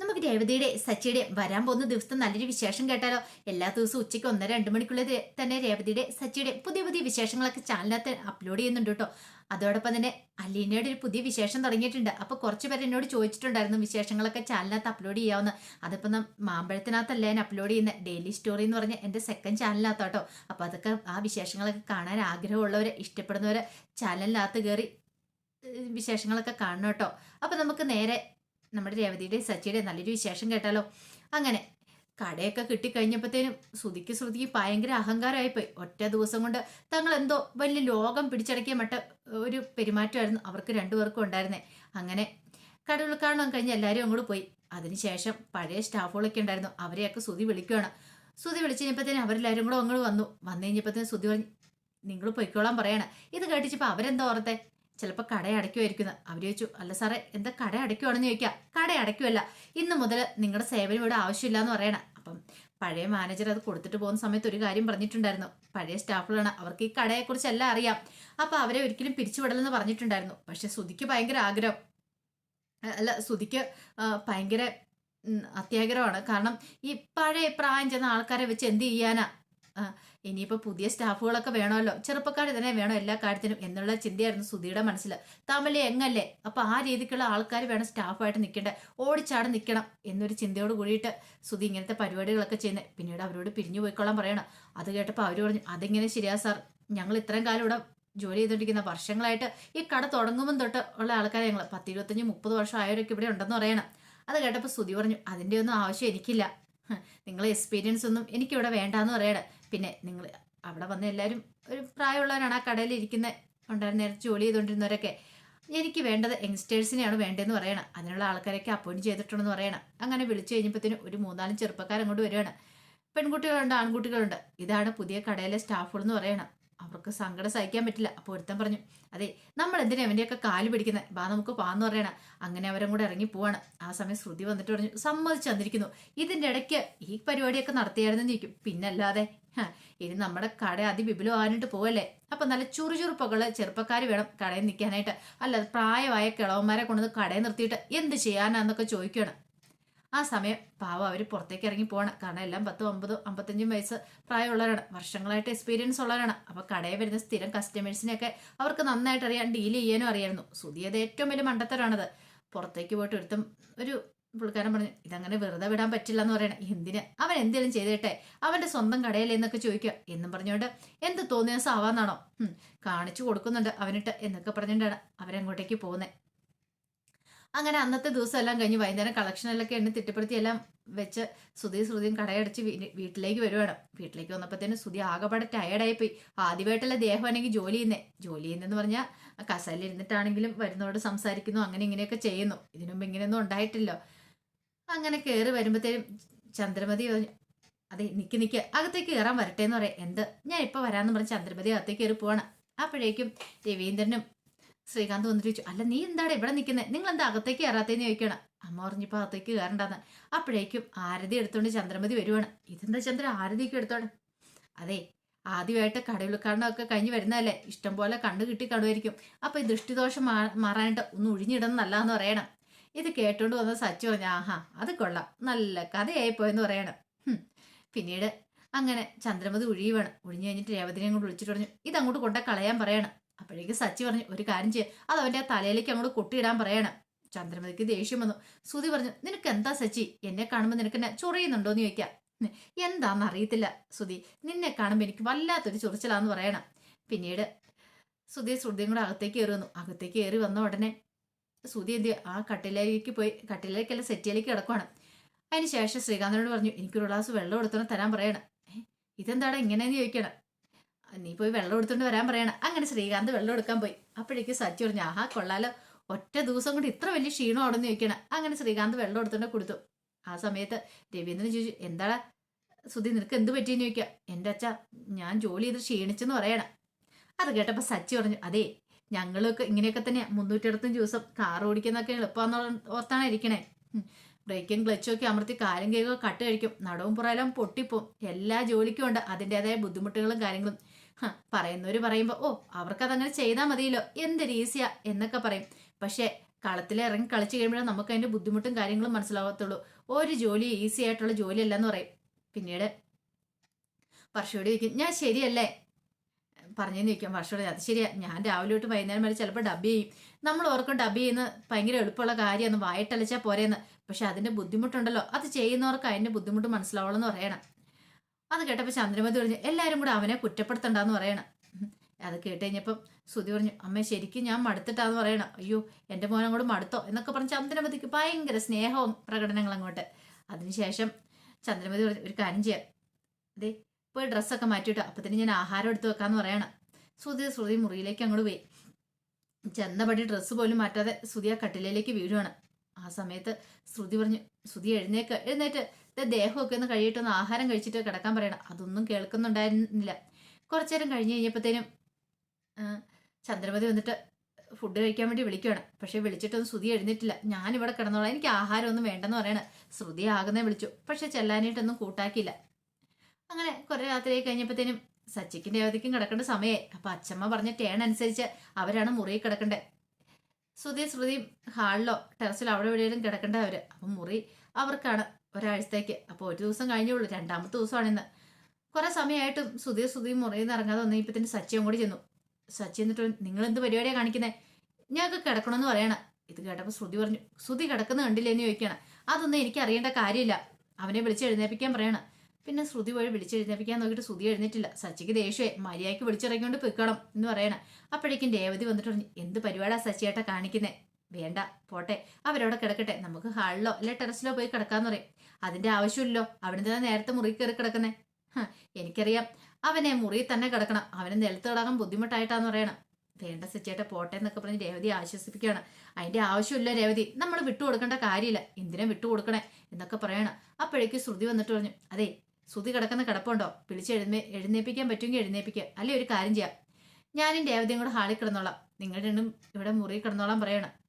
നമുക്ക് രേവതിയുടെ സച്ചിയുടെ വരാൻ പോകുന്ന ദിവസത്തെ നല്ലൊരു വിശേഷം കേട്ടാലോ? എല്ലാ ദിവസവും ഉച്ചയ്ക്ക് ഒന്നര രണ്ട് മണിക്കുള്ളിൽ തന്നെ രേവതിയുടെ സച്ചിയുടെ പുതിയ പുതിയ വിശേഷങ്ങളൊക്കെ ചാനലിനകത്ത് അപ്ലോഡ് ചെയ്യുന്നുണ്ട് കേട്ടോ. അതോടൊപ്പം തന്നെ അലീനയുടെ ഒരു പുതിയ വിശേഷം തുടങ്ങിയിട്ടുണ്ട്. അപ്പൊ കുറച്ച് പേര് എന്നോട് ചോദിച്ചിട്ടുണ്ടായിരുന്നു വിശേഷങ്ങളൊക്കെ ചാനലിനകത്ത് അപ്ലോഡ് ചെയ്യാവുന്ന. അതിപ്പോ നം- മാമ്പഴത്തിനകത്തല്ല ഞാൻ അപ്ലോഡ് ചെയ്യുന്ന? ഡെയിലി സ്റ്റോറി എന്ന് പറഞ്ഞ എന്റെ സെക്കൻഡ് ചാനലിനകത്തോട്ടോ അപ്പൊ അതൊക്കെ ആ വിശേഷങ്ങളൊക്കെ കാണാൻ ആഗ്രഹമുള്ളവര് ഇഷ്ടപ്പെടുന്നവരെ ചാനലിനകത്ത് കയറി വിശേഷങ്ങളൊക്കെ കാണണം കേട്ടോ. അപ്പൊ നമുക്ക് നേരെ നമ്മുടെ രേവതിയുടെ സച്ചിയുടെ നല്ലൊരു വിശേഷം കേട്ടാലോ? അങ്ങനെ കടയൊക്കെ കിട്ടിക്കഴിഞ്ഞപ്പോഴത്തേനും ശ്രുതിക്ക് ശ്രുതിക്ക് ഭയങ്കര അഹങ്കാരമായിപ്പോയി. ഒറ്റ ദിവസം കൊണ്ട് തങ്ങൾ എന്തോ വലിയ ലോകം പിടിച്ചടക്കിയ മട്ട ഒരു പെരുമാറ്റമായിരുന്നു അവർക്ക് രണ്ടുപേർക്കും ഉണ്ടായിരുന്നേ. അങ്ങനെ കട കാണാൻ കഴിഞ്ഞ് എല്ലാവരും അങ്ങോട്ട് പോയി. അതിനുശേഷം പഴയ സ്റ്റാഫുകളൊക്കെ ഉണ്ടായിരുന്നു. അവരെയൊക്കെ ശ്രുതി വിളിക്കുകയാണ് ശ്രുതി വിളിച്ചു തന്നെ അവരെല്ലാവരും കൂടെ അങ്ങോട്ട് വന്നു. വന്നു കഴിഞ്ഞപ്പോഴത്തേനും ശ്രുതി പറഞ്ഞു നിങ്ങൾ പൊയ്ക്കോളാൻ പറയണം. ഇത് കേട്ടിച്ചപ്പോൾ അവരെന്താ ഓർത്തെ? ചിലപ്പോൾ കട അടയ്ക്കുമായിരിക്കുന്നത് അവർ ചോദിച്ചു അല്ല സാറേ എന്താ കട അടയ്ക്കുവാണെന്ന് ചോദിക്കാം. കട അടയ്ക്കുമല്ല ഇന്ന് മുതൽ നിങ്ങളുടെ സേവനം ഇവിടെ ആവശ്യമില്ല എന്ന് പറയണം. അപ്പം പഴയ മാനേജർ അത് കൊടുത്തിട്ട് പോകുന്ന സമയത്ത് ഒരു കാര്യം പറഞ്ഞിട്ടുണ്ടായിരുന്നു. പഴയ സ്റ്റാഫുകളാണ്. അവർക്ക് ഈ കടയെക്കുറിച്ച് എല്ലാം അറിയാം. അപ്പം അവരെ ഒരിക്കലും പിരിച്ചുവിടലെന്ന് പറഞ്ഞിട്ടുണ്ടായിരുന്നു. പക്ഷെ സുധിക്ക് ഭയങ്കര ആഗ്രഹം. അല്ല സുധിക്ക് ഭയങ്കര അത്യാഗ്രഹമാണ്. കാരണം ഈ പഴയ പ്രായം ചെന്ന ആൾക്കാരെ വെച്ച് എന്ത് ചെയ്യാനാ? ആ, ഇനിയിപ്പോ പുതിയ സ്റ്റാഫുകളൊക്കെ വേണമല്ലോ. ചെറുപ്പക്കാർ തന്നെ വേണോ എല്ലാ കാര്യത്തിനും എന്നുള്ള ചിന്തയായിരുന്നു സുധിയുടെ മനസ്സിൽ തമിഴ് എങ്ങല്ലേ? അപ്പോൾ ആ രീതിക്കുള്ള ആൾക്കാർ വേണം സ്റ്റാഫായിട്ട് നിൽക്കേണ്ട ഓടിച്ചാടി നിൽക്കണം എന്നൊരു ചിന്തയോട് കൂടിയിട്ട് സുധി ഇങ്ങനത്തെ പരിപാടികളൊക്കെ ചെയ്യുന്നത് പിന്നീട് അവരോട് പിരിഞ്ഞു പോയിക്കൊള്ളാൻ പറയണം. അത് കേട്ടപ്പോൾ അവർ പറഞ്ഞു അതെങ്ങനെ ശരിയാ സാർ. ഞങ്ങൾ ഇത്രയും കാലം ഇവിടെ ജോലി ചെയ്തുകൊണ്ടിരിക്കുന്ന വർഷങ്ങളായിട്ട് ഈ കട തുടങ്ങുമ്പോൾ തൊട്ട് ഉള്ള ആൾക്കാരെ ഞങ്ങൾ പത്ത് ഇരുപത്തഞ്ച് മുപ്പത് വർഷം ആയവരൊക്കെ ഇവിടെ ഉണ്ടെന്ന് പറയണം. അത് കേട്ടപ്പോൾ സുധി പറഞ്ഞു അതിന്റെ ഒന്നും ആവശ്യം എനിക്കില്ല. നിങ്ങളെ എക്സ്പീരിയൻസ് ഒന്നും എനിക്കിവിടെ വേണ്ടാന്ന് പറയണം. പിന്നെ നിങ്ങൾ അവിടെ വന്ന എല്ലാവരും ഒരു പ്രായമുള്ളവരാണ് ആ കടയിൽ ഇരിക്കുന്ന. ഉണ്ടായിരുന്ന നേരത്തെ ജോലി ചെയ്തുകൊണ്ടിരുന്നവരൊക്കെ എനിക്ക് വേണ്ടത് യങ്സ്റ്റേഴ്സിനെയാണ് വേണ്ടതെന്ന് പറയണം. അതിനുള്ള ആൾക്കാരൊക്കെ അപ്പോയിന്റ് ചെയ്തിട്ടുണ്ടെന്ന് പറയണം. അങ്ങനെ വിളിച്ചു കഴിഞ്ഞപ്പോഴത്തേനും ഒരു മൂന്നാലും ചെറുപ്പക്കാർ അങ്ങോട്ട് വരികയാണ്. പെൺകുട്ടികളുണ്ട് ആൺകുട്ടികളുണ്ട്. ഇതാണ് പുതിയ കടയിലെ സ്റ്റാഫുകൾ എന്ന് പറയണം. അവർക്ക് സങ്കടം സഹിക്കാൻ പറ്റില്ല. അപ്പോൾ ഒരുത്തൻ പറഞ്ഞു അതെ നമ്മൾ എന്തിനാ അവന്റെയൊക്കെ കാൽ പിടിക്കുന്നത് ബാ നമുക്ക് പാന്ന് പറയണം. അങ്ങനെ അവരും കൂടെ ഇറങ്ങി പോവാണ്. ആ സമയം ശ്രുതി വന്നിട്ട് പറഞ്ഞു സമ്മതിച്ചു തന്നിരിക്കുന്നു. ഇതിന്റെ ഇടയ്ക്ക് ഈ പരിപാടിയൊക്കെ നടത്തിയായിരുന്നു ചോദിക്കും. പിന്നല്ലാതെ ഇനി നമ്മുടെ കട അതിവിപുലമാകാനായിട്ട് പോവല്ലേ? അപ്പൊ നല്ല ചുറുചുറുപ്പുകൾ ചെറുപ്പക്കാർ വേണം കടയിൽ നിൽക്കാനായിട്ട്. അല്ലാതെ പ്രായമായ കിളവന്മാരെ കൊണ്ടുവന്ന് കടയിൽ നിർത്തിയിട്ട് എന്ത് ചെയ്യാനാന്നൊക്കെ ചോദിക്കണം ആ സമയം പാവം അവർ പുറത്തേക്ക് ഇറങ്ങി പോകണം കാരണം എല്ലാം പത്തും അമ്പതും അമ്പത്തഞ്ചും വയസ്സ് പ്രായമുള്ളവരാണ്. വർഷങ്ങളായിട്ട് എക്സ്പീരിയൻസ് ഉള്ളവരാണ്. അപ്പോൾ കടയിൽ വരുന്ന സ്ഥിരം കസ്റ്റമേഴ്സിനെയൊക്കെ അവർക്ക് നന്നായിട്ട് അറിയാൻ ഡീൽ ചെയ്യാനും അറിയായിരുന്നു. സുധിയത് ഏറ്റവും വലിയ മണ്ടത്തരാണത്. പുറത്തേക്ക് പോയിട്ട് ഒരുത്തും ഒരു പുള്ളിക്കാരൻ പറഞ്ഞു ഇതങ്ങനെ വെറുതെ വിടാൻ പറ്റില്ല എന്ന് പറയണം. എന്തിന്? അവൻ എന്തെങ്കിലും ചെയ്തേട്ടെ. അവന്റെ സ്വന്തം കടയല്ലേ എന്നൊക്കെ ചോദിക്കുക. എന്നും പറഞ്ഞുകൊണ്ട് എന്ത് തോന്നിയ ദിവസം ആവാന്നാണോ? കാണിച്ചു കൊടുക്കുന്നുണ്ട് അവനിട്ട് എന്നൊക്കെ പറഞ്ഞുകൊണ്ടാണ് അവരങ്ങോട്ടേക്ക് പോകുന്നത് അങ്ങനെ അന്നത്തെ ദിവസം എല്ലാം കഴിഞ്ഞ് വൈകുന്നേരം കളക്ഷനിലൊക്കെ എണ്ണി തിട്ടപ്പെടുത്തി എല്ലാം വെച്ച് സുധി ശ്രുതിയും കടയടച്ച് വീട്ടിലേക്ക് വരുവാണ്. വീട്ടിലേക്ക് വന്നപ്പോഴത്തേനും സുധി ആകെപ്പാടെ ടയർഡായി പോയി ആദ്യമായിട്ടുള്ള ദേഹമാണെങ്കിൽ ജോലി ചെയ്യുന്നേ. ജോലി ചെയ്യുന്നെന്ന് പറഞ്ഞാൽ കസലിൽ ഇരുന്നിട്ടാണെങ്കിലും വരുന്നവരോട് സംസാരിക്കുന്നു അങ്ങനെ ഇങ്ങനെയൊക്കെ ചെയ്യുന്നു. ഇതിനു മുമ്പ് ഇങ്ങനെയൊന്നും ഉണ്ടായിട്ടില്ല. അങ്ങനെ കയറി വരുമ്പോഴത്തേനും ചന്ദ്രമതി അതെ നിക്ക് നിക്ക്. അകത്തേക്ക് കയറാൻ വരട്ടെ എന്ന് പറയാം. എന്ത്? ഞാൻ ഇപ്പൊ വരാന്ന് പറഞ്ഞ് ചന്ദ്രമതി അകത്തേക്ക് കയറി പോവാണ്. അപ്പോഴേക്കും രവീന്ദ്രനും ശ്രീകാന്ത് വന്നിട്ട് ചോദിച്ചു അല്ല നീ എന്താണ് ഇവിടെ നിൽക്കുന്നത് നിങ്ങൾ എന്താ അകത്തേക്ക് കയറാത്തേന്ന് ചോദിക്കണം അമ്മ പറഞ്ഞപ്പോൾ അകത്തേക്ക് കയറണ്ടെന്ന്. അപ്പോഴേക്കും ആരതി എടുത്തോണ്ട് ചന്ദ്രമതി വരുവാണ്. ഇതെന്താ ചന്ദ്ര? ആരതിക്ക് എടുത്തോണ്ട്? അതെ ആദ്യമായിട്ട് കടയുൾക്കാരനൊക്കെ കഴിഞ്ഞ് വരുന്നതല്ലേ. ഇഷ്ടം പോലെ കണ്ണു കിട്ടി കടുവായിരിക്കും. അപ്പൊ ഈ ദൃഷ്ടിദോഷം മാ- മാറാനായിട്ട് ഒന്ന് ഒഴിഞ്ഞിടണം എന്ന് പറയണം. ഇത് കേട്ടോണ്ട് വന്ന സച്ചു പറഞ്ഞു ആഹാ അത് കൊള്ളാം. നല്ല കഥയായി പോയെന്ന് പറയണം. പിന്നീട് അങ്ങനെ ചന്ദ്രമതി ഒഴിയുവാണ്. ഒഴിഞ്ഞു കഴിഞ്ഞിട്ട് രേവതിനെ കൊണ്ട് വിളിച്ചിട്ട് പറഞ്ഞു ഇതങ്ങോട്ട് അങ്ങോട്ട് കൊണ്ട കളയാൻ പറയണം. അപ്പോഴേക്ക് സച്ചി പറഞ്ഞു ഒരു കാര്യം ചെയ്യ. അത് അവന്റെ ആ തലയിലേക്ക് അങ്ങോട്ട് കൊട്ടിയിടാൻ പറയണം. ചന്ദ്രമതിക്ക് ദേഷ്യം വന്നു. സുതി പറഞ്ഞു നിനക്ക് എന്താ സച്ചി? എന്നെ കാണുമ്പോൾ നിനക്ക് എന്നെ ചൊറിയുന്നുണ്ടോ എന്ന് ചോദിക്കാം. എന്താണെന്ന് അറിയത്തില്ല സുതി നിന്നെ കാണുമ്പോൾ എനിക്ക് വല്ലാത്തൊരു ചൊറിച്ചിലാന്ന് പറയണം. പിന്നീട് സുതി ശ്രുതിയും കൂടെ അകത്തേക്ക് കയറി വന്നു. അകത്തേക്ക് കയറി വന്ന ഉടനെ സുതി എന്ത്? ആ കട്ടിലേക്ക് പോയി കട്ടിലേക്കല്ല സെറ്റിയിലേക്ക് കിടക്കുവാണ്. അതിന് ശേഷം ശ്രീകാന്തനോട് പറഞ്ഞു എനിക്കൊരു ഗ്ലാസ് വെള്ളം എടുത്തോണം തരാൻ പറയണം. ഇതെന്താണ് ഇങ്ങനെയെന്ന് ചോദിക്കണം? നീ പോയി വെള്ളം എടുത്തുകൊണ്ട് വരാൻ പറയണം. അങ്ങനെ ശ്രീകാന്ത് വെള്ളം എടുക്കാൻ പോയി. അപ്പോഴേക്ക് സച്ചി പറഞ്ഞു ആഹാ കൊള്ളാലോ. ഒറ്റ ദിവസം കൊണ്ട് ഇത്ര വലിയ ക്ഷീണം അവിടെ നിന്ന് ചോദിക്കണം. അങ്ങനെ ശ്രീകാന്ത് വെള്ളം എടുത്തുകൊണ്ട് കൊടുത്തു. ആ സമയത്ത് രവീന്ദ്രൻ ചോദിച്ചു എന്താടാ സുധി നിനക്ക് എന്ത് പറ്റിയെന്ന് ചോദിക്കുക എന്റെ അച്ഛ ഞാൻ ജോലി ചെയ്ത് ക്ഷീണിച്ചെന്ന് പറയണം. അത് കേട്ടപ്പോൾ സച്ചി പറഞ്ഞു അതെ ഞങ്ങളൊക്കെ ഇങ്ങനെയൊക്കെ തന്നെ മുന്നൂറ്റിടത്തും ദിവസം കാർ ഓടിക്കുന്നൊക്കെ എളുപ്പമാണെന്ന് ഓർത്താണ് ഇരിക്കണേ ബ്രേക്കും ക്ലച്ചും ഒക്കെ അമർത്തി കാലും കേക്കൊക്കെ കട്ട് കഴിക്കും. നടവും പുറയിലും പൊട്ടിപ്പോവും. എല്ലാ ജോലിക്കും ഉണ്ട് അതിന്റെതായ ബുദ്ധിമുട്ടുകളും കാര്യങ്ങളും. ഹ, പറയുന്നവര് പറയുമ്പോൾ ഓ അവർക്കതങ്ങനെ ചെയ്താൽ മതിയല്ലോ എന്തൊരു ഈസിയാ എന്നൊക്കെ പറയും. പക്ഷേ കളത്തിൽ ഇറങ്ങി കളിച്ചു കഴിയുമ്പോഴേ നമുക്ക് അതിന്റെ ബുദ്ധിമുട്ടും കാര്യങ്ങളും മനസ്സിലാവത്തുള്ളൂ. ഒരു ജോലി ഈസി ആയിട്ടുള്ള ജോലിയല്ല എന്ന് പറയും. പിന്നീട് വർഷയോട് ചോദിക്കും ഞാൻ ശരിയല്ലേ? പറഞ്ഞെന്ന് ചോദിക്കാം വർഷയോട് അത് ശരിയാ. ഞാൻ രാവിലെ തൊട്ട് വൈകുന്നേരം വരെ ചിലപ്പോൾ ഡബ് ചെയ്യും. നമ്മൾ ഓർക്കും ഡബ് ചെയ്യുന്ന ഭയങ്കര എളുപ്പമുള്ള കാര്യമാണ് വായിട്ടലച്ചാൽ പോരെന്ന്. പക്ഷെ അതിന്റെ ബുദ്ധിമുട്ടുണ്ടല്ലോ അത് ചെയ്യുന്നവർക്ക് അതിന്റെ ബുദ്ധിമുട്ട് മനസ്സിലാവുള്ളൂ എന്ന് പറയണം. അത് കേട്ടപ്പോൾ ചന്ദ്രമതി പറഞ്ഞു എല്ലാവരും കൂടെ അവനെ കുറ്റപ്പെടുത്തണ്ടെന്ന് പറയണം. അത് കേട്ട് കഴിഞ്ഞപ്പം പറഞ്ഞു അമ്മ ശരിക്കും ഞാൻ മടുത്തിട്ടാന്ന് പറയണം. അയ്യോ എന്റെ മോനെ കൂടെ മടുത്തോ? എന്നൊക്കെ പറഞ്ഞ് ചന്ദ്രമതിക്ക് ഭയങ്കര സ്നേഹവും പ്രകടനങ്ങൾ അങ്ങോട്ട്. അതിനുശേഷം ചന്ദ്രമതി പറഞ്ഞു ഒരു കാര്യം ചെയ്യാം. അതെ പോയി ഡ്രസ്സൊക്കെ മാറ്റിയിട്ട് അപ്പത്തിന് ഞാൻ ആഹാരം എടുത്ത് വെക്കാന്ന് പറയണം. ശ്രുതി ശ്രുതി മുറിയിലേക്ക് അങ്ങോട്ട് പോയി. ചെന്നപടി ഡ്രസ്സ് പോലും മാറ്റാതെ ശ്രുതി ആ കട്ടിലേക്ക് വീഴുവാണ്. ആ സമയത്ത് ശ്രുതി പറഞ്ഞു ശ്രുതി എഴുന്നേക്ക് എഴുന്നേറ്റ്. ദേഹമൊക്കെ ഒന്ന് കഴിയിട്ട് ഒന്ന് ആഹാരം കഴിച്ചിട്ട് കിടക്കാൻ പറയണം. അതൊന്നും കേൾക്കുന്നുണ്ടായിരുന്നില്ല. കുറച്ചു നേരം കഴിഞ്ഞ് കഴിഞ്ഞപ്പോഴത്തേനും ചന്ദ്രമതി വന്നിട്ട് ഫുഡ് കഴിക്കാൻ വേണ്ടി വിളിക്കുകയാണ് പക്ഷെ വിളിച്ചിട്ടൊന്നും ശ്രുതി എഴുന്നിട്ടില്ല ഞാനിവിടെ കിടന്നോളാം. എനിക്ക് ആഹാരം ആഹാരമൊന്നും വേണ്ടെന്ന് പറയണേ. ശ്രുതി ആകുന്നേ വിളിച്ചു. പക്ഷെ ചെല്ലാനായിട്ടൊന്നും കൂട്ടാക്കിയില്ല. അങ്ങനെ കുറെ രാത്രി കഴിഞ്ഞപ്പോഴത്തേനും സച്ചിക്കും രേവതിക്കും കിടക്കേണ്ട സമയേ അപ്പൊ അച്ഛമ്മ പറഞ്ഞ ടേൺ അനുസരിച്ച് അവരാണ് മുറിയിൽ കിടക്കണ്ടേ. ശ്രുതി ശ്രുതി ഹാളിലോ ടെറസിലോ അവിടെ എവിടെയെങ്കിലും കിടക്കേണ്ട അവർ. അപ്പൊ മുറി അവർക്കാണ്. ഒരാഴ്ചത്തേക്ക്. അപ്പോൾ ഒരു ദിവസം കഴിഞ്ഞുള്ളൂ. രണ്ടാമത്തെ ദിവസമാണ് ഇന്ന് കുറെ സമയമായിട്ടും സുധീർ സുധീർ മുറിയിൽ നിന്ന് ഇറങ്ങാതെ വന്നു തന്നെ സച്ചിയും കൂടി ചെന്നു. സച്ചി എന്നിട്ട് നിങ്ങൾ എന്ത് പരിപാടിയാണ് കാണിക്കുന്നത് ഞങ്ങൾക്ക് കിടക്കണമെന്ന് പറയണം. ഇത് കേട്ടപ്പോൾ ശ്രുതി പറഞ്ഞു ശ്രുതി കിടക്കുന്ന കണ്ടില്ലേന്ന് ചോദിക്കണം അതൊന്നും എനിക്ക് അറിയേണ്ട കാര്യമില്ല. അവനെ വിളിച്ച് എഴുന്നേപ്പിക്കാൻ പറയണം. പിന്നെ ശ്രുതി വഴി വിളിച്ച് എഴുന്നേപ്പിക്കാൻ നോക്കിയിട്ട് ശ്രുതി എഴുന്നേറ്റില്ല. സച്ചിക്ക് ദേഷ്യമേ മര്യാദയ്ക്ക് വിളിച്ചിറങ്ങിക്കൊണ്ട് പൊയ്ക്കണം എന്ന് പറയണം. അപ്പോഴേക്കും രേവതി വന്നിട്ട് പറഞ്ഞു എന്ത് പരിപാടാ സച്ചിയേട്ടാ കാണിക്കുന്നേ? വേണ്ട പോട്ടെ. അവരവിടെ കിടക്കട്ടെ. നമുക്ക് ഹാളിലോ അല്ലെ ടെറസിലോ പോയി കിടക്കാന്ന് പറയും. അതിന്റെ ആവശ്യമില്ലല്ലോ അവിടെ തന്നെ നേരത്തെ മുറി കയറി കിടക്കുന്നേ. എനിക്കറിയാം. അവനെ മുറിയിൽ തന്നെ കിടക്കണം. അവനെ നിലത്ത് കിടക്കാൻ ബുദ്ധിമുട്ടായിട്ടാന്ന് പറയണം. വേണ്ട സച്ചേട്ട പോട്ടെ എന്നൊക്കെ പറഞ്ഞ് രേവതി ആശ്വസിപ്പിക്കുകയാണ്. അതിന്റെ ആവശ്യമില്ല രേവതി. നമ്മൾ വിട്ടുകൊടുക്കേണ്ട കാര്യമില്ല. എന്തിനാ വിട്ടുകൊടുക്കണേ എന്നൊക്കെ പറയണം. അപ്പോഴേക്ക് ശ്രുതി വന്നിട്ട് പറഞ്ഞു അതെ ശ്രുതി കിടക്കുന്ന കിടപ്പുണ്ടോ? വിളിച്ച് എഴുന്നേ എഴുന്നേപ്പിക്കാൻ പറ്റുമെങ്കിൽ എഴുന്നേപ്പിക്കുക അല്ലെ ഒരു കാര്യം ചെയ്യാം. ഞാനും രേവതിയും കൂടെ ഹാളിൽ കിടന്നോളാം. നിങ്ങൾ രണ്ടും ഇവിടെ മുറി കിടന്നോളാം പറയണം.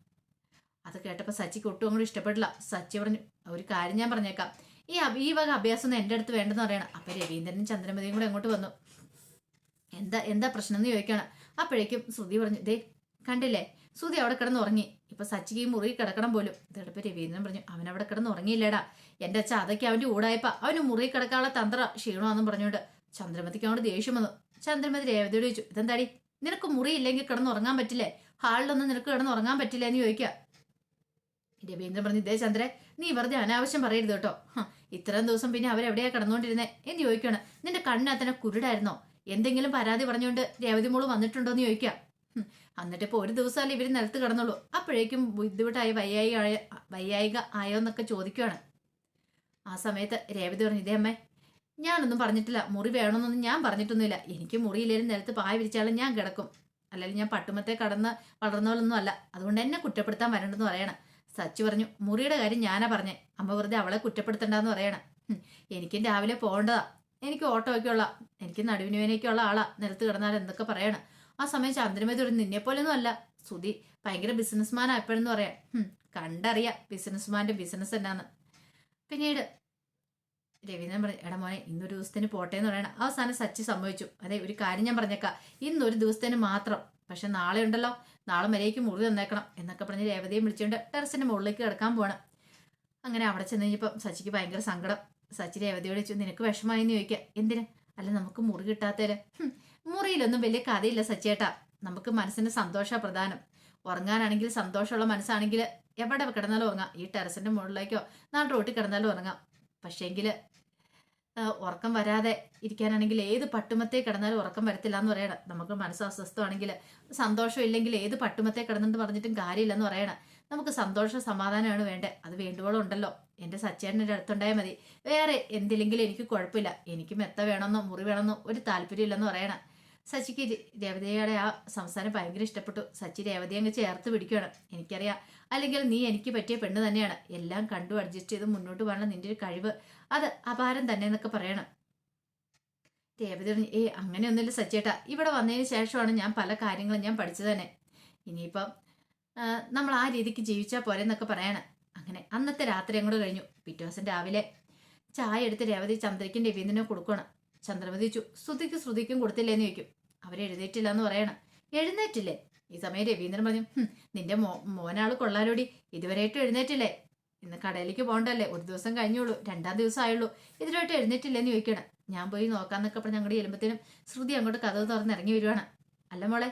അത് കേട്ടപ്പോൾ സച്ചിക്ക് ഒട്ടും അങ്ങോട്ട് ഇഷ്ടപ്പെട്ടില്ല. സച്ചി പറഞ്ഞു ഒരു കാര്യം ഞാൻ പറഞ്ഞേക്കാം. ഈ ഈ വക അഭ്യാസം ഒന്നും എന്റെ അടുത്ത് വേണ്ടെന്ന് പറയണം. അപ്പോൾ രവീന്ദ്രനും ചന്ദ്രമതിയും കൂടെ അങ്ങോട്ട് വന്നു. എന്താ എന്താ പ്രശ്നം എന്ന് ചോദിക്കണം. അപ്പോഴേക്കും ശ്രുതി പറഞ്ഞു ദേ കണ്ടില്ലേ? ശ്രുതി അവിടെ കിടന്ന് ഉറങ്ങി. ഇപ്പൊ സച്ചിക്ക് മുറി കിടക്കണം പോലും. ഇതോടൊപ്പം രവീന്ദ്രൻ പറഞ്ഞു അവൻ അവിടെ കിടന്ന് ഉറങ്ങിയില്ലേടാ. എന്റെ അച്ഛ അതൊക്കെ അവന്റെ ഊടായപ്പ അവന് മുറി കിടക്കാനുള്ള തന്ത്ര ക്ഷീണമാണെന്നും പറഞ്ഞുകൊണ്ട് ചന്ദ്രമതിക്ക് അങ്ങോട്ട് ദേഷ്യം വന്നു. ചന്ദ്രമതി രേവതിയോട് ചോദിച്ചു ഇതെന്താടി? നിനക്ക് മുറി ഇല്ലെങ്കിൽ കിടന്ന് ഉറങ്ങാൻ പറ്റില്ലേ? ഹാളിലൊന്നും നിനക്ക് കിടന്നുറങ്ങാൻ പറ്റില്ല? എന്ന് ചോദിക്കുക. രവീന്ദ്രൻ പറഞ്ഞു ഇതേ ചന്ദ്രൻ നീ വെറുതെ അനാവശ്യം പറയരുത് കേട്ടോ. ഇത്രയും ദിവസം പിന്നെ അവരെവിടെയാ കിടന്നുകൊണ്ടിരുന്നേ? എന്ന് ചോദിക്കുകയാണ്. നിന്റെ കണ്ണിനകത്തന്നെ കുരുടായിരുന്നോ? എന്തെങ്കിലും പരാതി പറഞ്ഞുകൊണ്ട് രേവതി മോൾ വന്നിട്ടുണ്ടോ എന്ന് ചോദിക്കാം എന്നിട്ട് ഇപ്പൊ ഒരു ദിവസമല്ലേ ഇവർ നിലത്ത് കിടന്നുള്ളൂ. അപ്പോഴേക്കും ബുദ്ധിമുട്ടായി വയ്യായിക വയ്യായിക ആയോ എന്നൊക്കെ ചോദിക്കുകയാണ്. ആ സമയത്ത് രേവതി പറഞ്ഞു ഇതേ അമ്മേ ഞാനൊന്നും പറഞ്ഞിട്ടില്ല. മുറി വേണമെന്നൊന്നും ഞാൻ പറഞ്ഞിട്ടൊന്നുമില്ല. എനിക്ക് മുറിയില്ലേലും നിലത്ത് പായ വിരിച്ചാലും ഞാൻ കിടക്കും. അല്ലെങ്കിൽ ഞാൻ പട്ടുമത്തെ കടന്ന് വളർന്നവളൊന്നും അല്ല. അതുകൊണ്ട് എന്നെ കുറ്റപ്പെടുത്താൻ വരണ്ടെന്ന് പറയണം. സച്ചു പറഞ്ഞു മുറിയുടെ കാര്യം ഞാനാ പറഞ്ഞേ. അമ്മ വെറുതെ അവളെ കുറ്റപ്പെടുത്തണ്ടെന്ന് പറയണം. എനിക്കും രാവിലെ പോകേണ്ടതാ. എനിക്ക് ഓട്ടോയ്ക്കുള്ള എനിക്ക് നടുവിന് വേനയൊക്കെ ഉള്ള ആളാ. നിലത്ത് കിടന്നാൽ എന്തൊക്കെ പറയണം. ആ സമയം ചന്ദ്രമതി ഒരു നിന്നെ പോലെയൊന്നും അല്ല. സുധി ഭയങ്കര ബിസിനസ്മാനാ എപ്പോഴെന്ന് പറയാം. കണ്ടറിയാം ബിസിനസ്മാന്റെ ബിസിനസ് എന്നാന്ന്. പിന്നീട് രവീന്ദ്രൻ പറഞ്ഞു എടാ മോനെ ഇന്നൊരു ദിവസത്തിന് പോട്ടെ എന്ന് പറയണം. അവസാനം സച്ചി സംഭവിച്ചു അതെ ഒരു കാര്യം ഞാൻ പറഞ്ഞേക്കാം. ഇന്നൊരു ദിവസത്തിന് മാത്രം പക്ഷെ നാളെ ഉണ്ടല്ലോ. നാളെ വരേക്ക് മുറി തന്നേക്കണം എന്നൊക്കെ പറഞ്ഞ് രേവതിയെ വിളിച്ചുകൊണ്ട് ടെറസിന്റെ മുകളിലേക്ക് കിടക്കാൻ പോകണം അങ്ങനെ അവിടെ ചെന്ന് കഴിഞ്ഞപ്പം സച്ചിക്ക് ഭയങ്കര സങ്കടം. സച്ചി രേവതിയോട് ചോദിച്ചു നിനക്ക് വിഷമായി എന്ന് ചോദിക്കുക എന്തിന്? അല്ല നമുക്ക് മുറി കിട്ടാത്തേര് മുറിയിലൊന്നും വലിയ കഥയില്ല സച്ചേട്ടാ നമുക്ക് മനസ്സിന് സന്തോഷ പ്രധാനം. ഉറങ്ങാനാണെങ്കിൽ സന്തോഷമുള്ള മനസ്സാണെങ്കിൽ എവിടെ കിടന്നാലും ഉറങ്ങാം. ഈ ടെറസിന്റെ മുകളിലേക്കോ നാളെ റോട്ടിൽ കിടന്നാലും ഉറങ്ങാം. പക്ഷേങ്കിൽ ഉറക്കം വരാതെ ഇരിക്കാനാണെങ്കിൽ ഏത് പട്ടുമത്തേ കിടന്നാലും ഉറക്കം വരത്തില്ല എന്ന് പറയണം. നമുക്ക് മനസ്സ് അസ്വസ്ഥമാണെങ്കിൽ സന്തോഷം ഇല്ലെങ്കിൽ ഏത് പട്ടുമത്തെ കിടന്നിട്ട് പറഞ്ഞിട്ടും കാര്യമില്ല എന്ന് പറയണം. നമുക്ക് സന്തോഷം സമാധാനമാണ് വേണ്ടത് അത് വേണ്ടുവോളം ഉണ്ടല്ലോ. എന്റെ സച്ചേട്ടന്റെ അടുത്തുണ്ടായാൽ മതി. വേറെ എന്തില്ലെങ്കിലും എനിക്ക് കുഴപ്പമില്ല. എനിക്ക് മെത്ത വേണമെന്നോ മുറി വേണമെന്നോ ഒരു താല്പര്യമില്ലെന്ന് പറയണം. സച്ചിക്ക് ദേവതയുടെ ആ സംസാരം ഭയങ്കര ഇഷ്ടപ്പെട്ടു. സച്ചി ദേവതയെ അങ്ങ് ചേർത്ത് പിടിക്കുകയാണ്. എനിക്കറിയാം. അല്ലെങ്കിൽ നീ എനിക്ക് പറ്റിയ പെണ്ണ് തന്നെയാണ്. എല്ലാം കണ്ടു അഡ്ജസ്റ്റ് ചെയ്ത് മുന്നോട്ട് പോകാനുള്ള നിന്റെ ഒരു കഴിവ്. അത് അപാരം തന്നെ എന്നൊക്കെ പറയണം. രേവതി ഏ അങ്ങനെയൊന്നുമില്ല സച്ചേട്ടാ ഇവിടെ വന്നതിന് ശേഷമാണ് ഞാൻ പല കാര്യങ്ങളും ഞാൻ പഠിച്ചു തന്നെ. ഇനിയിപ്പം നമ്മൾ ആ രീതിക്ക് ജീവിച്ചാൽ പോരെ എന്നൊക്കെ പറയണം. അങ്ങനെ അന്നത്തെ രാത്രി അങ്ങോട്ട് കഴിഞ്ഞു. പിറ്റേ ദിവസം രാവിലെ ചായ എടുത്ത് രേവതി ചന്ദ്രയ്ക്കും രവീന്ദ്രനും കൊടുക്കണം. ചന്ദ്രമതി ചു ശ്രുതിക്ക് ശ്രുതിക്കും കൊടുത്തില്ലേന്ന് ചോദിക്കും. അവരെഴുന്നേറ്റില്ല എന്ന് പറയണം. എഴുന്നേറ്റില്ലേ? ഈ സമയം രവീന്ദ്രൻ പറഞ്ഞു നിന്റെ മോ മോനാൾ കൊള്ളാലോടി. ഇതുവരെയായിട്ട് എഴുന്നേറ്റില്ലേ? ഇന്ന് കടയിലേക്ക് പോകണ്ടല്ലേ? ഒരു ദിവസം കഴിഞ്ഞുള്ളൂ. രണ്ടാം ദിവസം ആയുള്ളൂ ഇതിലോട്ട് എഴുന്നേറ്റില്ലെന്ന് ചോദിക്കണം ഞാൻ പോയി നോക്കാന്നൊക്കെ പറഞ്ഞ് അങ്ങോട്ട് ചെല്ലുമ്പത്തേനും ശ്രുതി അങ്ങോട്ട് കഥ തുറന്ന് ഇറങ്ങി വരുവാണ്. അല്ല മോളെ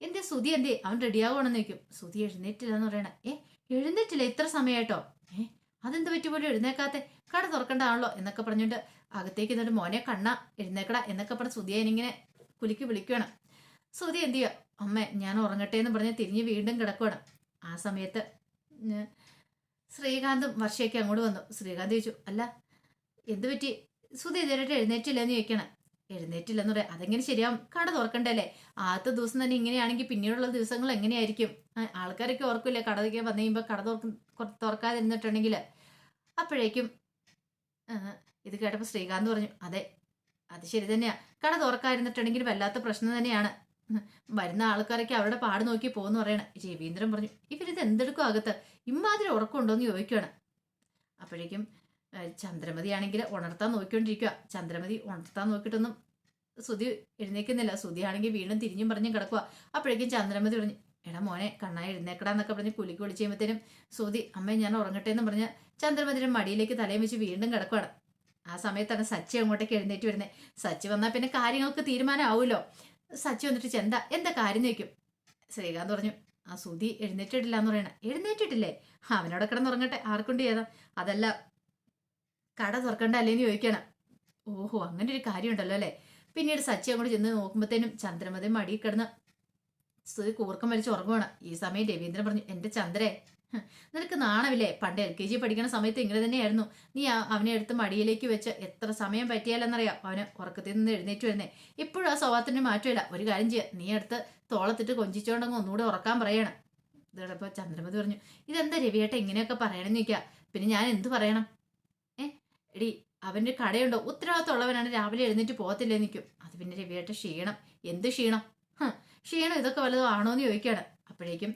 എന്തേ ശ്രുതി എന്തേ? അവൻ റെഡിയാവുകയാണെന്ന് ചോദിക്കും. ശ്രുതി എഴുന്നേറ്റില്ലെന്ന് പറയണ. ഏ എഴുന്നേറ്റില്ല ഇത്ര സമയമായിട്ടോ ഏ അതെന്ത് പറ്റി പോലും എഴുന്നേക്കാത്തെ? കട തുറക്കണ്ടാണല്ലോ എന്നൊക്കെ പറഞ്ഞിട്ട് അകത്തേക്ക് എന്നിട്ട് മോനെ കണ്ണ എഴുന്നേക്കട എന്നൊക്കെ പറഞ്ഞ് ശ്രുതിയെ ഇങ്ങനെ കുലുക്കി വിളിക്കുകയാണ് ശ്രുതി എന്ത് ചെയ്യുക അമ്മ ഞാൻ ഉറങ്ങട്ടെ എന്ന് പറഞ്ഞ് തിരിഞ്ഞ് വീണ്ടും കിടക്കുകയാണ് ആ സമയത്ത് ശ്രീകാന്തും വർഷയൊക്കെ അങ്ങോട്ട് വന്നു. ശ്രീകാന്ത് ചോദിച്ചു അല്ല എന്ത് പറ്റി? സുധി ഇതുവരെയായിട്ട് എഴുന്നേറ്റില്ലെന്ന് ചോദിക്കണം. എഴുന്നേറ്റില്ലെന്ന് പറയാം. അതെങ്ങനെ ശരിയാവും? കട തുറക്കണ്ടല്ലേ? ആദ്യത്തെ ദിവസം തന്നെ ഇങ്ങനെയാണെങ്കിൽ പിന്നീടുള്ള ദിവസങ്ങൾ എങ്ങനെയായിരിക്കും? ആൾക്കാരൊക്കെ ഓർക്കില്ല കട വന്നു കഴിയുമ്പോൾ കട തുറക്കും തുറക്കാതിരുന്നിട്ടുണ്ടെങ്കിൽ. അപ്പോഴേക്കും ഇത് കേട്ടപ്പോൾ ശ്രീകാന്ത് പറഞ്ഞു അതെ അത് ശരി തന്നെയാ. കട തുറക്കാതിരുന്നിട്ടുണ്ടെങ്കിൽ വല്ലാത്ത പ്രശ്നം തന്നെയാണ്. വരുന്ന ആൾക്കാരൊക്കെ അവരുടെ പാട് നോക്കി പോകുന്നു പറയണം. രവീന്ദ്രൻ പറഞ്ഞു ഇവരിത് എന്തെടുക്കും അകത്ത്? ഇമ്മാതിരി ഉറക്കമുണ്ടോ എന്ന് ചോദിക്കുകയാണ് അപ്പോഴേക്കും ചന്ദ്രമതി ആണെങ്കിൽ ഉണർത്താൻ നോക്കിക്കൊണ്ടിരിക്കുക ചന്ദ്രമതി ഉണർത്താൻ നോക്കിയിട്ടൊന്നും സുതി എഴുന്നേക്കുന്നില്ല സുതി ആണെങ്കിൽ വീണ്ടും തിരിഞ്ഞും പറഞ്ഞും കിടക്കുക അപ്പോഴേക്കും ചന്ദ്രമതി പറഞ്ഞു എടാ മോനെ കണ്ണായി എഴുന്നേക്കടാന്നൊക്കെ പറഞ്ഞ് കുലിക്ക് വിളിച്ച് കഴിയുമ്പോഴത്തേനും സുതി അമ്മ ഞാൻ ഉറങ്ങട്ടെ എന്ന് പറഞ്ഞ് ചന്ദ്രമതിയുടെ മടിയിലേക്ക് തലയും വെച്ച് വീണ്ടും കിടക്കുകയാണ് ആ സമയത്താണ് സച്ചി അങ്ങോട്ടേക്ക് എഴുന്നേറ്റ് വരുന്നത് സച്ചി വന്നാൽ പിന്നെ കാര്യങ്ങൾക്ക് തീരുമാനമാവുമല്ലോ. സച്ചി വന്നിട്ട് ചെന്താ? എന്താ കാര്യം നോക്കും ശ്രീകാന്ത് പറഞ്ഞു ആ സുതി എഴുന്നേറ്റിട്ടില്ല എന്ന് പറയണ. എഴുന്നേറ്റിട്ടില്ലേ? അവനോടെ കിടന്നുറങ്ങട്ടെ. ആർക്കൊണ്ട് ചെയ്താ അതല്ല കട തുറക്കണ്ട അല്ലേന്ന് ചോദിക്കണം. ഓഹോ അങ്ങനെ ഒരു കാര്യമുണ്ടല്ലോ അല്ലേ? പിന്നീട് സച്ചി അങ്ങോട്ട് ചെന്ന് നോക്കുമ്പോഴത്തേനും ചന്ദ്രമതി മടിയിൽ കിടന്ന് കൂർക്കം വലിച്ച് ഉറങ്ങുവാണ്. ഈ സമയം രവീന്ദ്രൻ പറഞ്ഞു എന്റെ ചന്ദ്രേ നിനക്ക് നാണമില്ലേ? പണ്ട് എൽ കെ ജി പഠിക്കുന്ന സമയത്ത് ഇങ്ങനെ തന്നെയായിരുന്നു. നീ അവനെ എടുത്ത് മടിയിലേക്ക് വെച്ച് എത്ര സമയം പറ്റിയാലെന്നറിയാം. അവന് ഉറക്കത്തിൽ നിന്ന് എഴുന്നേറ്റ് വരുന്നേ. ഇപ്പോഴും ആ സ്വഭാവത്തിന് മാറ്റമില്ല. ഒരു കാര്യം ചെയ്യാം. നീ എടുത്ത് തോളത്തിട്ട് കൊഞ്ചിച്ചോണ്ടെങ്കിൽ ഒന്നുകൂടെ ഉറക്കാൻ പറയണം. ഇതോടൊപ്പം ചന്ദ്രമതി പറഞ്ഞു ഇതെന്താ രവിയേട്ട ഇങ്ങനെയൊക്കെ പറയണമെന്ന് ചോദിക്കുക പിന്നെ ഞാൻ എന്ത് പറയണം? ഏ എടി അവന്റെ കടയുണ്ടോ. ഉത്തരവാദിത്തമുള്ളവനാണ് രാവിലെ എഴുന്നേറ്റ് പോകത്തില്ലേ? നിൽക്കും അത് പിന്നെ രവിയേട്ട ക്ഷീണം. എന്ത് ക്ഷീണം? ക്ഷീണം ഇതൊക്കെ വല്ലതും ആണോ എന്ന് ചോദിക്കുകയാണ് അപ്പോഴേക്കും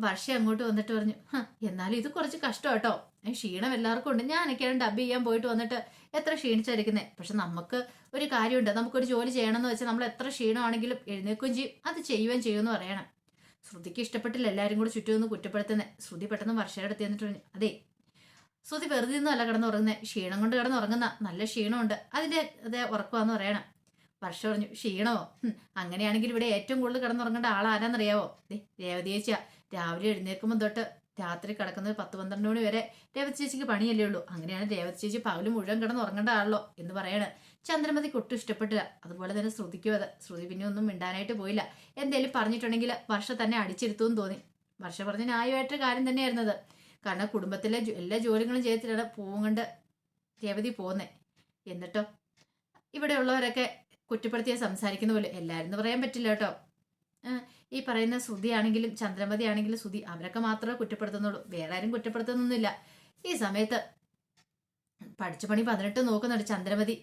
വർഷ അങ്ങോട്ട് വന്നിട്ട് പറഞ്ഞു "ഹ, എന്നാലും ഇത് കുറച്ച് കഷ്ടം കേട്ടോ ക്ഷീണം എല്ലാവർക്കും ഉണ്ട്. ഞാനൊക്കെയാണ് ഡബ് ചെയ്യാൻ പോയിട്ട് വന്നിട്ട് എത്ര ക്ഷീണിച്ചായിരിക്കുന്നത് പക്ഷെ നമുക്ക് ഒരു കാര്യമുണ്ട്. നമുക്കൊരു ജോലി ചെയ്യണമെന്ന് വെച്ചാൽ നമ്മൾ എത്ര ക്ഷീണമാണെങ്കിലും എഴുന്നേക്കും ചെയ്യും. അത് ചെയ്യുകയും ചെയ്യുമെന്ന് പറയണം. ശ്രുതിക്ക് ഇഷ്ടപ്പെട്ടില്ല എല്ലാവരും കൂടി ചുറ്റും ഒന്ന് കുറ്റപ്പെടുത്തുന്നത് ശ്രുതി പെട്ടെന്ന് വർഷയുടെ അടുത്ത് എന്നിട്ട് പറഞ്ഞു അതെ ശ്രുതി വെറുതെ ഒന്നും അല്ല കിടന്നുറങ്ങുന്നത് ക്ഷീണം കൊണ്ട് കിടന്നുറങ്ങുന്ന നല്ല ക്ഷീണമുണ്ട്. അതെ അതേ ഉറക്കമാന്ന് പറയണം. വർഷ പറഞ്ഞു ക്ഷീണമോ അങ്ങനെയാണെങ്കിൽ ഇവിടെ ഏറ്റവും കൂടുതൽ കിടന്നുറങ്ങേണ്ട ആളാരാന്നറിയാവോ രേവതി ചേച്ചിയാ. രാവിലെ എഴുന്നേൽക്കുമ്പോൾ തൊട്ട് രാത്രി കിടക്കുന്നത് പത്ത് പന്ത്രണ്ട് മണി വരെ രേവതി ചേച്ചിക്ക് പണിയല്ലേ ഉള്ളൂ. അങ്ങനെയാണ് രേവതി ചേച്ചി പകൽ മുഴുവൻ കിടന്നുറങ്ങേണ്ട ആളല്ലോ എന്ന് പറയണ്. ചന്ദ്രമതിക്ക് ഒട്ടും ഇഷ്ടപ്പെട്ടില്ല. അതുപോലെ തന്നെ ശ്രുതിക്കും അത്. ശ്രുതി പിന്നെ ഒന്നും മിണ്ടാനായിട്ട് പോയില്ല. എന്തേലും പറഞ്ഞിട്ടുണ്ടെങ്കിൽ വർഷ തന്നെ അടിച്ചിരുത്തുമെന്ന് തോന്നി. വർഷ പറഞ്ഞ ന്യായമായിട്ട് കാര്യം തന്നെയായിരുന്നത്. കാരണം കുടുംബത്തിലെ എല്ലാ ജോലികളും ചെയ്തിട്ടാണ് പൂവും കണ്ട് രേവതി പോകുന്നത് എന്നിട്ടോ? ഇവിടെയുള്ളവരൊക്കെ കുറ്റപ്പെടുത്തിയാൽ സംസാരിക്കുന്ന പോലെ എല്ലാവരും എന്ന് പറയാൻ പറ്റില്ല കേട്ടോ. ഈ പറയുന്ന ശ്രുതി ആണെങ്കിലും ചന്ദ്രമതി ആണെങ്കിലും ശ്രുതി അവരൊക്കെ മാത്രമേ കുറ്റപ്പെടുത്തുന്നുള്ളൂ. വേറെ ആരും കുറ്റപ്പെടുത്തുന്നൊന്നുമില്ല. ഈ സമയത്ത് പഠിച്ച പണി പതിനെട്ട് നോക്കുന്നുണ്ട് ചന്ദ്രമതി.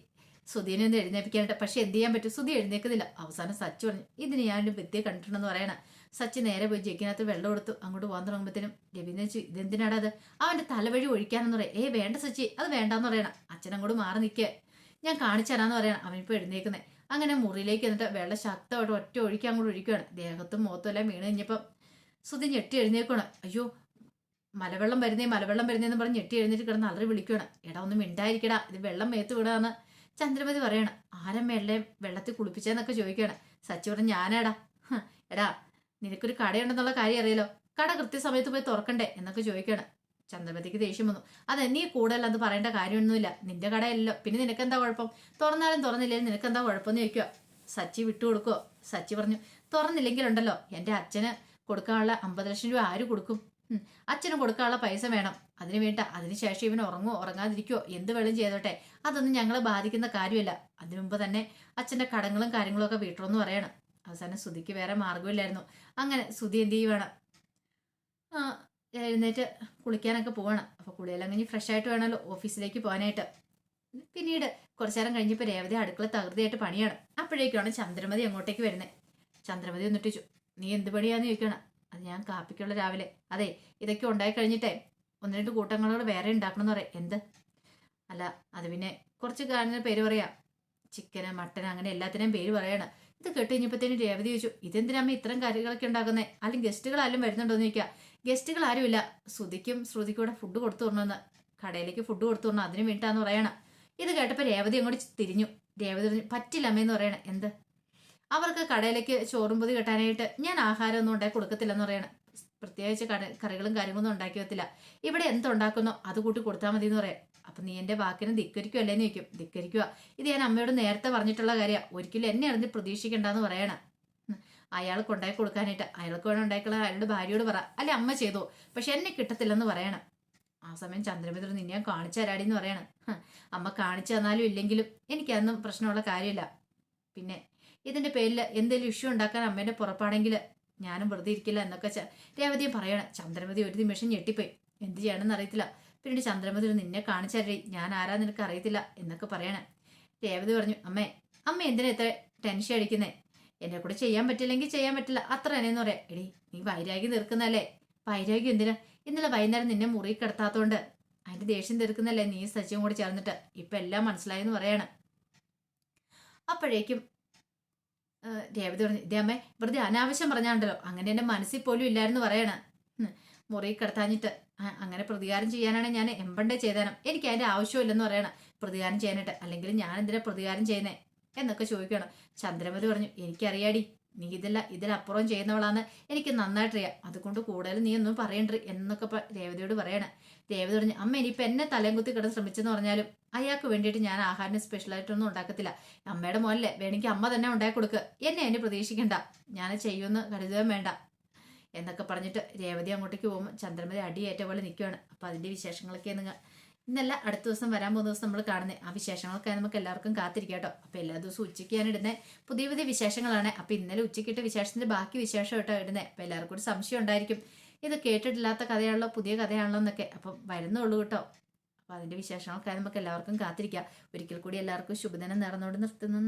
സുധീനെ ഒന്ന് എഴുന്നേൽപ്പിക്കാനായിട്ട്. പക്ഷെ എന്ത് ചെയ്യാൻ പറ്റും? സുധി എഴുന്നേക്കുന്നില്ല അവസാനം സച്ചു പറഞ്ഞു ഇതിന് ഞാനൊരു വിദ്യ കണ്ടിട്ടുണ്ടെന്ന് പറയണ. സച്ചി നേരെ പോയി ജഗ്ഗിനകത്ത് വെള്ളം കൊടുത്തു. അങ്ങോട്ട് പോകാൻ തുടങ്ങുമ്പോഴത്തേനും രവീന്ദ്രൻ ചോദിച്ചു ഇതെന്തിനാടാ അത്? അവന്റെ തലവഴി ഒഴിക്കാനെന്ന് പറയാം. ഏ വേണ്ട സച്ചി അത് വേണ്ടാന്ന് പറയണം. അച്ഛനങ്ങോട്ട് മാറി നിൽക്കുക ഞാൻ കാണിച്ചു തരാന്ന് പറയണം. അവനിപ്പോൾ എഴുന്നേക്കുന്നത് അങ്ങനെ മുറിയിലേക്ക് എന്നിട്ട് വെള്ളം ശക്തമായിട്ട് ഒറ്റ ഒഴിക്കാൻ അങ്ങോട്ട് ഒഴിക്കുകയാണ് ദേഹത്തും മുഖത്തും എല്ലാം വീണ് കഴിഞ്ഞപ്പം സുധി ഞെട്ടി എഴുന്നേക്കണം അയ്യോ മലവെള്ളം വരുന്നേ മലവെള്ളം വരുന്നേ എന്ന് പറഞ്ഞ് ഞെട്ടി എഴുന്നേറ്റ് കിടന്ന് അലറി വിളിക്കുകയാണ് എടാ ഒന്നും മിണ്ടായിരിക്കടാ ഇത് വെള്ളം മേത്ത് വിടാന്ന് ചന്ദ്രമതി പറയണം. ആരം വെള്ളം വെള്ളത്തിൽ കുളിപ്പിച്ചെന്നൊക്കെ ചോദിക്കുകയാണ്. സച്ചി പറഞ്ഞ് ഞാനാടാ. എടാ നിനക്കൊരു കടയുണ്ടെന്നുള്ള കാര്യം അറിയാലോ. കട കൃത്യസമയത്ത് പോയി തുറക്കണ്ടേ? എന്നൊക്കെ ചോദിക്കണം ചന്ദ്രമതിക്ക് ദേഷ്യം വന്നു. അതെ നീ കൂടുതൽ അത് പറയേണ്ട കാര്യമൊന്നുമില്ല. നിന്റെ കടയല്ലോ. പിന്നെ നിനക്കെന്താ കുഴപ്പം? തുറന്നാലും തുറന്നില്ലെങ്കിലും നിനക്കെന്താ കുഴപ്പമെന്ന് ചോദിക്കുക സച്ചി വിട്ടു വിട്ടുകൊടുക്കോ സച്ചി പറഞ്ഞു തുറന്നില്ലെങ്കിൽ ഉണ്ടല്ലോ എന്റെ അച്ഛന് കൊടുക്കാനുള്ള അമ്പത് ലക്ഷം രൂപ ആര് കൊടുക്കും? അച്ഛന് കൊടുക്കാനുള്ള പൈസ വേണം. അതിന് വേണ്ട. അതിനുശേഷം ഇവൻ ഉറങ്ങുമോ ഉറങ്ങാതിരിക്കോ എന്ത് വേളും ചെയ്തോട്ടെ. അതൊന്നും ഞങ്ങളെ ബാധിക്കുന്ന കാര്യമല്ല. അതിനു മുമ്പ് തന്നെ അച്ഛന്റെ കടങ്ങളും കാര്യങ്ങളും ഒക്കെ വീട്ടണമെന്ന് പറയണം. അവസാനം സുധിക്ക് വേറെ മാർഗമില്ലായിരുന്നു അങ്ങനെ സുധി എന്ത് ചെയ്യുവാണ്? എഴുന്നേറ്റ് കുളിക്കാനൊക്കെ പോകണം അപ്പോൾ കുളിയെല്ലാം കഴിഞ്ഞ് ഫ്രഷ് ആയിട്ട് വേണമല്ലോ ഓഫീസിലേക്ക് പോകാനായിട്ട്. പിന്നീട് കുറച്ചു നേരം കഴിഞ്ഞപ്പോൾ രേവതി അടുക്കള തകൃതിയായിട്ട് പണിയാണ്. അപ്പോഴേക്കാണ് ചന്ദ്രമതി അങ്ങോട്ടേക്ക് വരുന്നത് ചന്ദ്രമതി ഒന്നിട്ടിച്ചു നീ എന്ത് പണിയാന്ന് ചോദിക്കണം. അത് ഞാൻ കാപ്പിക്കുള്ള രാവിലെ. അതെ ഇതൊക്കെ ഉണ്ടായി കഴിഞ്ഞിട്ടേ ഒന്ന് രണ്ട് കൂട്ടങ്ങളോട് വേറെ ഉണ്ടാക്കണം എന്ന് പറയാം. എന്ത്? അല്ല അത് പിന്നെ കുറച്ച് കാണുന്ന പേര് പറയാം. ചിക്കന് മട്ടൻ അങ്ങനെ എല്ലാത്തിനും പേര് പറയണം. ഇത് കേട്ട് കഴിഞ്ഞപ്പോഴത്തേന് രേവതി ചോദിച്ചു ഇതെന്തിനാമ്മ ഇത്തരം കാര്യങ്ങളൊക്കെ ഉണ്ടാക്കുന്നത് അല്ലെങ്കിൽ ഗസ്റ്റുകൾ ആരും വരുന്നുണ്ടോ എന്ന് ചോദിക്കുക ഗസ്റ്റുകൾ ആരുമില്ല ശ്രുതിക്കും ശ്രുതിക്കും ഇവിടെ ഫുഡ് കൊടുത്തു വിടണമെന്ന് കടയിലേക്ക് ഫുഡ് കൊടുത്തു വിടണം അതിന് വേണ്ടിയിട്ടാന്ന് പറയണം. ഇത് കേട്ടപ്പോൾ രേവതി അങ്ങോട്ട് തിരിഞ്ഞു. രേവതി പറഞ്ഞു പറ്റില്ല അമ്മയെന്ന് പറയണം. എന്ത്? അവർക്ക് കടയിലേക്ക് ചോറും പൊതി കെട്ടാനായിട്ട് ഞാൻ ആഹാരം ഒന്നും ഉണ്ടാക്കി കൊടുക്കത്തില്ലെന്ന് പറയണം. പ്രത്യേകിച്ച് കട കറികളും കാര്യങ്ങളൊന്നും ഉണ്ടാക്കി വെത്തില്ല ഇവിടെ എന്തുണ്ടാക്കുന്നോ അത് കൂട്ടി കൊടുത്താൽ മതി എന്ന് പറയാം. അപ്പൊ നീ എന്റെ വാക്കിന് ധിക്കരിക്കുമല്ലേന്ന് ചോദിക്കും. ധിക്കരിക്കുക ഇത് ഞാൻ അമ്മയോട് നേരത്തെ പറഞ്ഞിട്ടുള്ള കാര്യമാണ് ഒരിക്കലും എന്നെ അറിഞ്ഞ് പ്രതീക്ഷിക്കണ്ടെന്ന് പറയണം. അയാൾ കൊണ്ടായി കൊടുക്കാനായിട്ട്. അയാൾക്ക് വേണം ഉണ്ടാക്കിയുള്ള അയാളുടെ ഭാര്യയോട് പറ. അല്ലെ അമ്മ ചെയ്തോ. പക്ഷെ എന്നെ കിട്ടത്തില്ലെന്ന് പറയണം. ആ സമയം ചന്ദ്രമിത്ര നിന്നെ കാണിച്ചു തരാടി എന്ന് പറയണം. അമ്മ കാണിച്ചു തന്നാലും ഇല്ലെങ്കിലും എനിക്കതൊന്നും പ്രശ്നമുള്ള കാര്യമില്ല. പിന്നെ ഇതിന്റെ പേരിൽ എന്തെങ്കിലും ഇഷ്യൂ ഉണ്ടാക്കാൻ അമ്മേന്റെ പുറപ്പാണെങ്കിൽ ഞാനും വെറുതെ ഇരിക്കില്ല എന്നൊക്കെ രേവതിയും പറയണം. ചന്ദ്രമതി ഒരു നിമിഷം ഞെട്ടിപ്പോയി. എന്ത് ചെയ്യണമെന്ന് അറിയത്തില്ല. പിന്നീട് ചന്ദ്രമതി നിന്നെ കാണിച്ചു തരേ ഞാൻ ആരാ നിനക്ക് അറിയത്തില്ല എന്നൊക്കെ പറയണം. രേവതി പറഞ്ഞു അമ്മേ അമ്മ എന്തിനാ ഇത്ര ടെൻഷൻ അടിക്കുന്നേ? എന്നെ കൂടെ ചെയ്യാൻ പറ്റില്ലെങ്കിൽ ചെയ്യാൻ പറ്റില്ല. അത്ര തന്നെയെന്ന് പറയാം. എടി നീ വൈരാഗ്യം തീർക്കുന്നല്ലേ വൈരാഗ്യം എന്തിനാ? ഇന്നലെ വൈകുന്നേരം നിന്നെ മുറി കിടത്താത്തോണ്ട് അതിന്റെ ദേഷ്യം തീർക്കുന്നല്ലേ നീ സച്ചിയും കൂടി ചേർന്നിട്ട്? ഇപ്പൊ എല്ലാം മനസ്സിലായെന്ന് പറയാണ്. അപ്പോഴേക്കും രേവതി പറഞ്ഞു ഇതേ അമ്മേ വെറുതെ അനാവശ്യം പറഞ്ഞാണ്ടല്ലോ. അങ്ങനെ എന്റെ മനസ്സിൽ പോലും ഇല്ലായിരുന്നു പറയണ. മുറി കിടത്താഞ്ഞിട്ട് അങ്ങനെ പ്രതികാരം ചെയ്യാനാണ് ഞാൻ എമ്പണ്ടേ ചെയ്താനും. എനിക്ക് അതിന്റെ ആവശ്യമില്ലെന്ന് പറയണം. പ്രതികാരം ചെയ്യാനായിട്ട്. അല്ലെങ്കിൽ ഞാൻ എന്തിനാ പ്രതികാരം ചെയ്യുന്നേ? എന്നൊക്കെ ചോദിക്കണം ചന്ദ്രമതി പറഞ്ഞു എനിക്കറിയാടി നീ ഇതല്ല ഇതിലപ്പുറം ചെയ്യുന്നവളാന്ന് എനിക്ക് നന്നായിട്ടറിയാം. അതുകൊണ്ട് കൂടുതൽ നീ ഒന്നും പറയണ്ട എന്നൊക്കെ രേവതിയോട് പറയണ. രേവതി പറഞ്ഞു അമ്മ ഇനിയിപ്പോൾ എന്നെ തലയും കുത്തി കിടന്ന് ശ്രമിച്ചെന്ന് പറഞ്ഞാലും അയാൾക്ക് വേണ്ടിയിട്ട് ഞാൻ ആഹാരം സ്പെഷ്യലായിട്ടൊന്നും ഉണ്ടാക്കത്തില്ല. അമ്മയുടെ മോനല്ലേ വേണമെങ്കിൽ അമ്മ തന്നെ ഉണ്ടാക്കി കൊടുക്കുക എന്നെ എന്നെ പ്രതീക്ഷിക്കണ്ട. ഞാൻ ചെയ്യുമെന്ന് കരുതുകയും വേണ്ട എന്നൊക്കെ പറഞ്ഞിട്ട് രേവതി അങ്ങോട്ടേക്ക് പോകുമ്പോൾ ചന്ദ്രമതി അടിയേറ്റ പോലെ നിൽക്കുകയാണ് അപ്പോൾ അതിന്റെ വിശേഷങ്ങളൊക്കെ നിങ്ങൾ ഇന്നല്ല അടുത്ത ദിവസം വരാൻ പോകുന്ന ദിവസം നമ്മൾ കാണുന്നത്. ആ വിശേഷങ്ങളൊക്കെ നമുക്ക് എല്ലാവർക്കും കാത്തിരിക്കാം കേട്ടോ. അപ്പോൾ എല്ലാ ദിവസവും ഉച്ചയ്ക്ക് ഞാൻ ഇടുന്നത് പുതിയ പുതിയ വിശേഷങ്ങളാണ്. അപ്പോൾ ഇന്നലെ ഉച്ചയ്ക്കിട്ട വിശേഷത്തിന്റെ ബാക്കി വിശേഷം കേട്ടോ ഇടുന്നത്. അപ്പോൾ എല്ലാവർക്കും ഒരു സംശയം ഉണ്ടായിരിക്കും. ഇത് കേട്ടിട്ടില്ലാത്ത കഥയാണല്ലോ പുതിയ കഥയാണല്ലോ എന്നൊക്കെ. അപ്പം വരുന്നുള്ളൂ കേട്ടോ. അപ്പോൾ അതിന്റെ വിശേഷങ്ങളൊക്കെ നമുക്ക് എല്ലാവർക്കും കാത്തിരിക്കാം. ഒരിക്കൽ കൂടി എല്ലാവർക്കും ശുഭദിനം നേർന്നുകൊണ്ട് നിർത്തുന്നു.